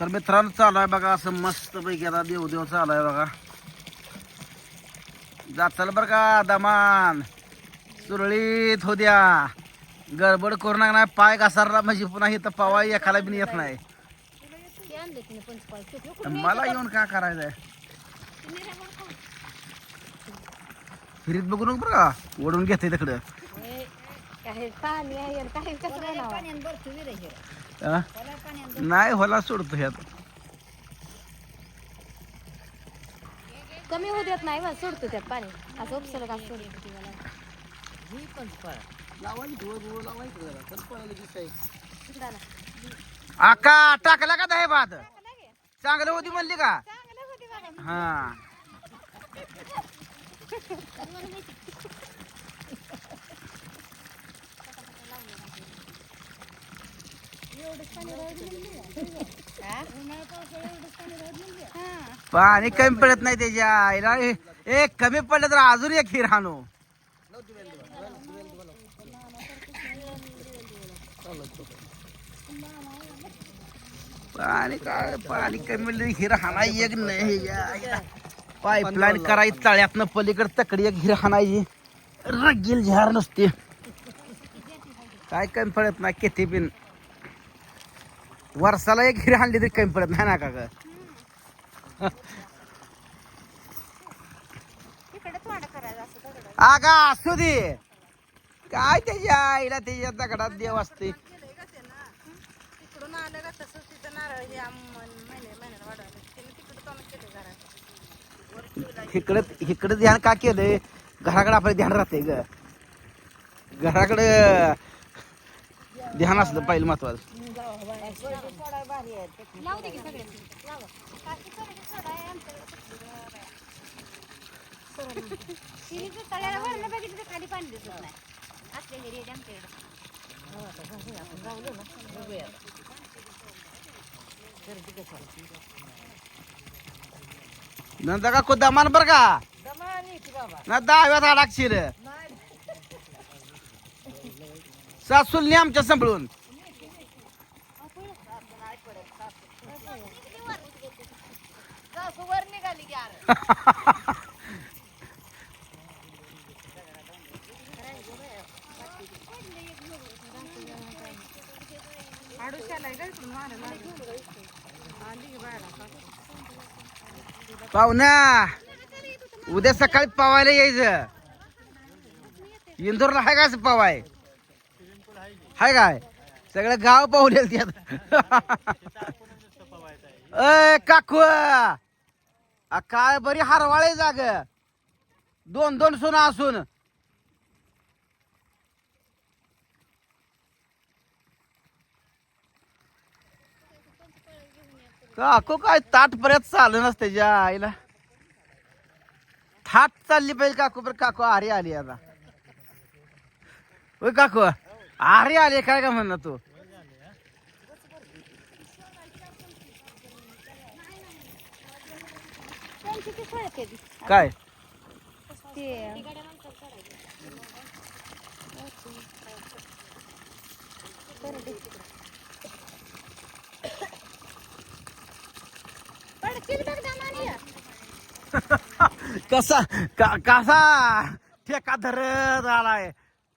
तर मित्रांनो चालू आहे बघा असं मस्त पैकी आता देव देव चालू आहे बघा. जाचाल बरं का दमान. सुरळीत हो द्या. गडबड करू नका नाही पाय घासारला म्हणजे पुन्हा इथं पवा एखाला बी येत नाही. मला येऊन काय करायचंय? फिरीत बघू नको बरं का ओढून घेते तिकडं. पाणी आहे आणि काही कसं बनावं हा? नाही होला सोडतो ह्यात कमी होऊ देत नाही बा सोडतो त्यात पाणी. असं उपसलं का सोडतो. आका टाकला का दहे भात? चांगलं होती म्हणली का? हा. पाणी कमी पडत नाही त्याच्या आईला. कमी पडलं तर अजून एक हिर हाणू. पाणी काय पाणी कमी पडलं हिर हाणा एक नाही पाईपलाईन करायची तळ्यातनं पलीकडे तकडी एक हिर हाणायची. रगील झार नसते. काय कमी पडत नाही किती बिन. वर्षाला एक हिर हाणली तरी कमी पडत नाही ना का असं दगडात. आगा असू दे. काय त्याच्या आईला त्याच्या दगडात देव असते इकडे इकडे ध्यान का केलंय? घराकडे आपलं ध्यान राहते ग. घराकडे ध्यान असलं पहिलं महत्वाचं लावू दे की सगळे लावा. काकी सोडायची सोडा आहे आमच्याकडे. शिरीचं तळ्याला वरनं बघितलं तर खाली पाणी दिसत नाही असले घरी आहे आमच्याकडे नंतर का दमान बर का ना दहाव्यात अडाकशील सासूल आमच्या सांभाळून. वर पाहुणा उद्या सकाळी पवायला यायचं. इंदोरला हाय का असं पवाय? हाय काय? सगळं गाव पाहुले अय काकू! आ, काय बरी हरवाळे जाग. दोन दोन सुना असून. काकू काय ताट पर्यंत चालू नसते ज्या आईला. थाट चालली पाहिजे काकू पर काकू आरी आली आता. काकू? अरे आले काय का म्हणणं तू? काय? कसा कसा ठेका धरत आलाय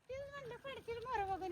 म्हणलं पडतील मोर बघून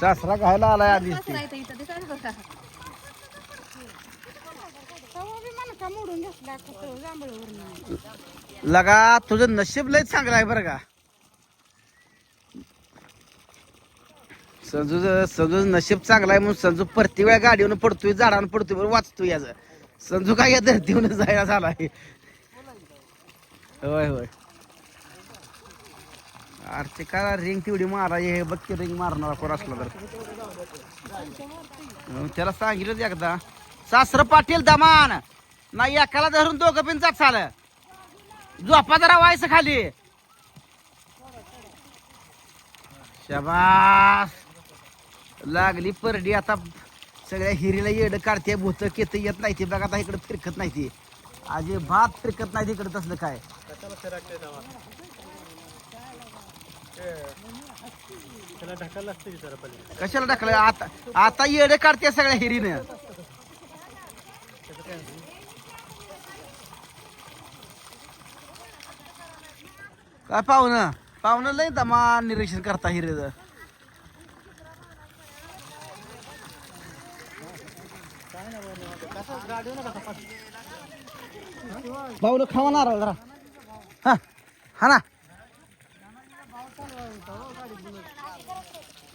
सासरा घायला आलाय आधी. लगा तुझं नशीब लय चांगलं आहे बरं का. संजूच संजूच नशीब चांगलं आहे म्हणून संजू प्रत्येक वेळा गाडीवर पडतोय झाडावर पडतोय बरं वाचतोय याच. संजू काय या धरतीवर जायला झालाय. होय होय. अरे ते काय रिंग तेवढी मारा हे बघ की रिंग मारणार कोण असला तर. मग त्याला सांगितलं एकदा सासर पाटील दमान. नाही एकाला धरून दोघं पण जात चाल झोपा जरा व्हायचं खाली. शबास. लागली परडी आता सगळ्या हिरीला येड काढते भूत केत येत नाही ते. बघा आता इकडे फिरकत नाही ती. अजिबात फिरकत नाही तिकडे तसलं काय. त्याला ढकायला लागतं की जरा पहिले? कशाला ढकल आता आता येडे काढते सगळ्या हिरीनं. काय पाहुणं? पाहुणं लय दमा निरीक्षण करता हिरेच पाहुणं खावा नारळ जरा. हा हा ना शिवाजी ते अं, दुकान नाही ते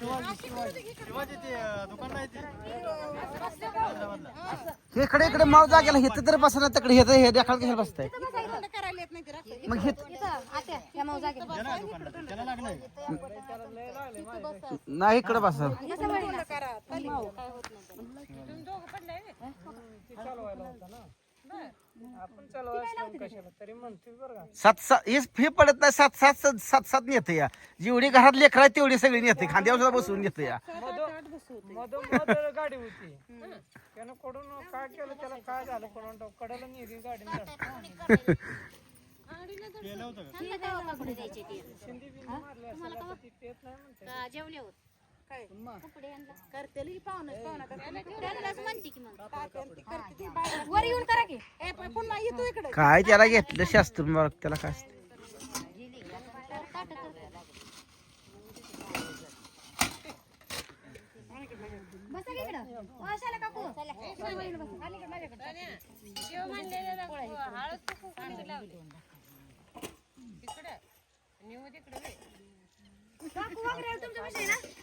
हे इकडे इकडे माव जागेला हे तर बसणार तिकडे हे हे देखाल कशाला बसताय. मग हे त्याला दुकानला त्याला नाही इकडे बसा. पडले सात सात हेच फी पडत नाही सात सात सात सात सात नेते या. जेवढी घरात लेकर आहे तेवढी सगळी नेते. खांद्यावर सुद्धा बसवून घेते या. मधोमध गाडी होती. त्यानं कडून काय केलं त्याला काय झालं कोण कडेला नेली गाडी. केलं होतं का? शिंदी बिंदी मारली असेल आता ती पेत नाही म्हणते. काय? करतेल ही पाहुणं पाहुणा करते वर येऊन करा की. ए पण पुन्हा येतो इकडे. काय त्याला घेतलं? शास्त्र मग त्याला काय असते? बसा की इकडं. वाशाला काकू. काकू वगैरे तुमच्या पाशी आहे ना?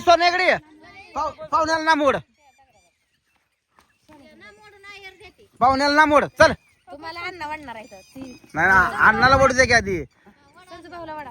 सोन्याकडे. पाव- पाहुण्याला ना मोड पाहुण्याला ना मोड चल तुम्हाला अन्न वाढणार आहे नाही ना अण्णाला दे की आधी भाऊला वाडा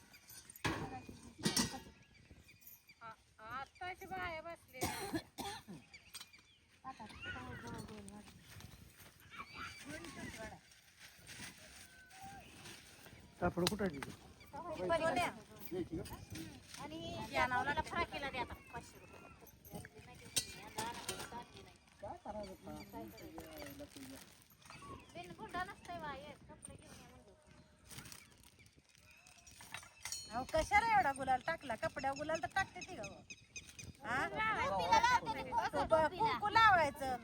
बसते बसते बसते कापड कुठं आणि या नावला फ्राकीला द्या आता पाचशे रुपये. बिन गुंडा नसतंय बा, ये, कपडे घेऊन या. अहो कशाला एवढा गुलाल टाकला? कपड्या गुलाल तर टाकते ती गं. कुंकू लावायचं.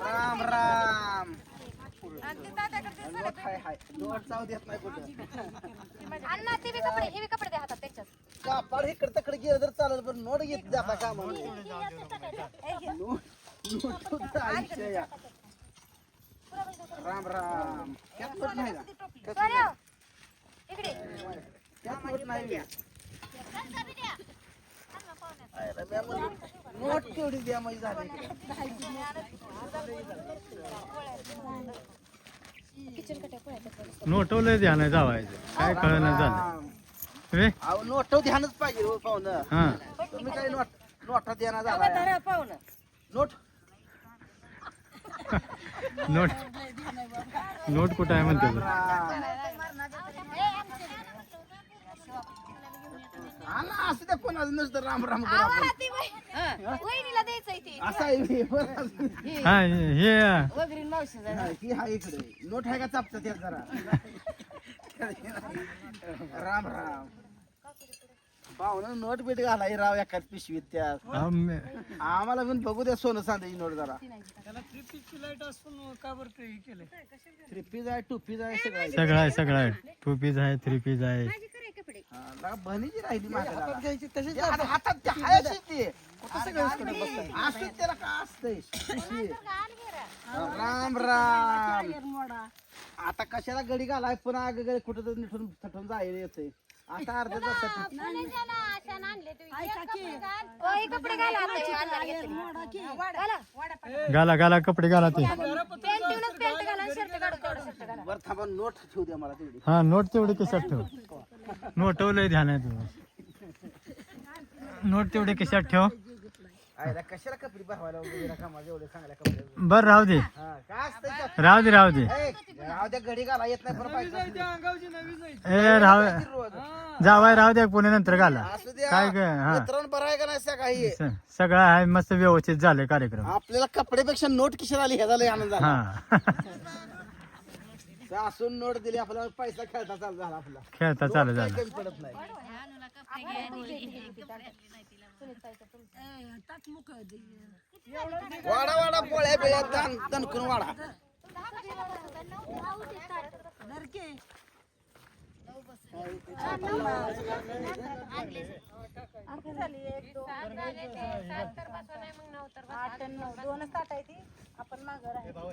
राम राम. आणि ती दादाकडे ते सोन्या हाय हाय. दोन चाव देत नाही कुठं. अण्णा ते बी कपडे हे बी कपडे द्या हातात त्याच्यात. कापड इकडे तिकडे गेलं तर चालेल पण नोट घेत जाता का म्हणून नोट सुद्धा आयुष्य या. राम राम. त्यात नोट नाही का सोन्या, इकडे. त्यात नोट नाही त्यांचा बी द्या. आयला म्या म्हणलं, नोट केवढी द्या म्हणजे झाली. नोटवलंय ध्यान जावायचं. काय कळलं झालं. रे? अहो नोट ध्यानच पाहिजे हो पाहुणं. हा. तुम्ही काही नोट नोटा देणार झाला नोट? नोट नोट कुठं आहे म्हणते तू? ना असं त्या कोणाचं नसतं राम राम करू आपण. वहिनीला द्यायचंय ते. असं आहे हे, बरं असं. हा हे. हा, ही हा इकडे. नोट आहे का चापचा त्यात जरा? राम राम. पाहुणं नोट बीट घालाय राव एकाच पिशवीत मी- आम्हाला पण बघू द्या सोनं चांदी नोट जरा. त्याला थ्री पीसची लाइट असून का बरं ते हे केलंय? थ्री पीज आहे टू पीज आहे सगळं आहे. सगळं आहे सगळं आहे. टू पीस आहे. थ्री पीस आहे हा, लगा बहिणीची राहिली माझ्या आता हातात ते. आहे अशीच ते. असू त्याला का असतंय? पिशवी. राम राम. आता कशाला गडी घालाय? पुन्हा अगं गडी कुठं तर निठून थटून जायला येते आता अर्ध्या तासात कपडे घाला. घाला घाला कपडे घाला ते. घाला काढून तेवढं घाला थांबा नोट ठेवू द्या मला तेवढी. हा नोट तेवढे कशात ठेव. नोटवलंय ध्यान आहे तुझं नोट तेवढे कशात ठेव. आयला कशाला कपडे भरवायला वगैरे कामा एवढे चांगल्या कपडे बर राहू दे. हा काय? राहू दे राहू दे. राव द्या गडी घाला येत नाही पण पाहिजे. असली. अंगावची नवी जायची. ए राहू रोज. जावाय राहू दे पुणे नंतर घाला. असू द्या. काय काय हा. मित्रांनो बरं आहे का नाही असं काही स- सगळं आहे मस्त व्यवस्थित झालंय कार्यक्रम. आपल्याला कपड्यापेक्षा नोट किशाला आली ह्याचा लय आनंद झाला. हा. असून नोट दिली आपल्याला पैसा खेळता चालू झाला आपला. खेळता चालू झालं. कमी पडत नाही. वाडा वाडा पोळ्या बिळ्या दण दणकून वाडा. आठ आणि नऊ दोनच ताट आहे ती. आपण मागं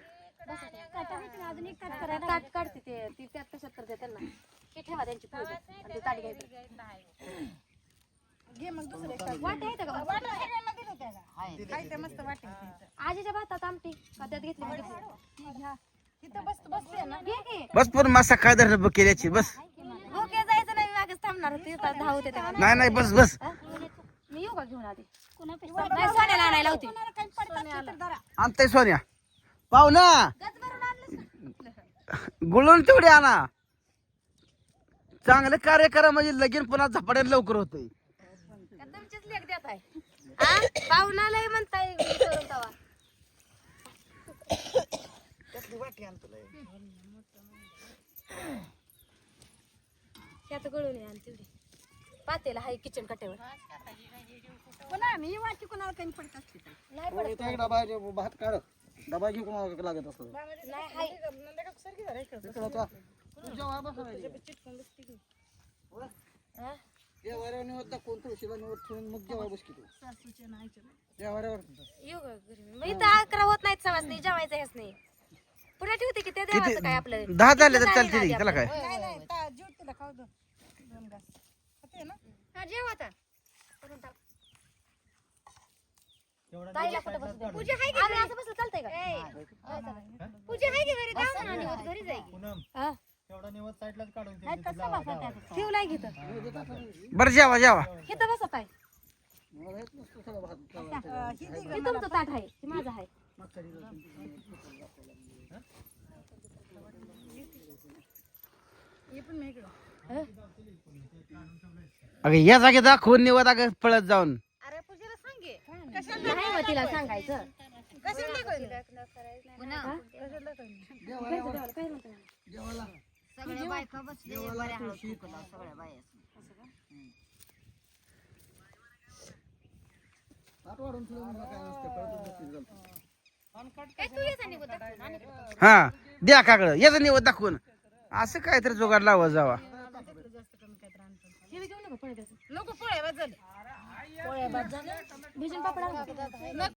अजून एक ताट करा काढते ते ती त्यात तशात करते त्यांना. ते ठेवा त्यांची पूजा आणि ते ताट घ्यायचं. घे मग दुसरं एक ताट. वाटी आहे का हाय ते मस्त वाटी आजीच्या भातात आमटी. का त्यात घेतली तिथं बस बसते ना. घे घे बस पण मसा काय धरणं बघ केल्याची बस. ओके जायचं नाही मागेच थांबणार होते. तिथं धाव होते तेव्हा. नाही नाही बस बस? मी येऊ का घेऊन आधी नाही सोन्याला आणायला होती. आणताय सोन्या. पाहुणा! गुळून तेवढी आणा. चांगलं कार्य करा म्हणजे लगीन पुन्हा झपाट्यात लवकर होतंय. का तुमचीच लेख देत आहे हा? पाहुणालाही म्हणताय. त्यात गळून आहे आणि तेवढी. पातेला हाय किचन कट्यावर. नाही पडत. भात काढ. डबा घेऊ कोणाला लागत असतो नाही हाय. हा? कोणतं उशिरा ठेवून मग जेव्हा बस किती येऊ का घरी. मी? मग इथं अकरा होत नाहीत सवासनी जेवायचं हेच नाही. पुढे ठेवते की ते देवाचं काय आपलं? दहा झाले तर चालते नाही ती, त्याला काय हा, जेव आता. करून टाक. ताईला कुठं बसू द्या. आम्ही असं बसलं चालतंय का? पूजा आहे की घरी? जाऊ ना निवत घरी जाईल. पूनम हा? तेवढा निवत साईडलाच काढून ठेव, तिथे लावा, लावा. ठेवलाय घेत बरं जेवा जेवा. इथं बसत आहे हे. तुमचं ताट आहे हे माझं आहे. अगं या जागे दाखवून निवत अगं पळत जाऊन. नाही मग तिला सांगायचं. सगळ्या बायका बसले बऱ्या हळद सगळ्या बाया. हा द्या काकडं याचं निवड दाखवून. असं काहीतरी जुगाड लावा जावा. हे बी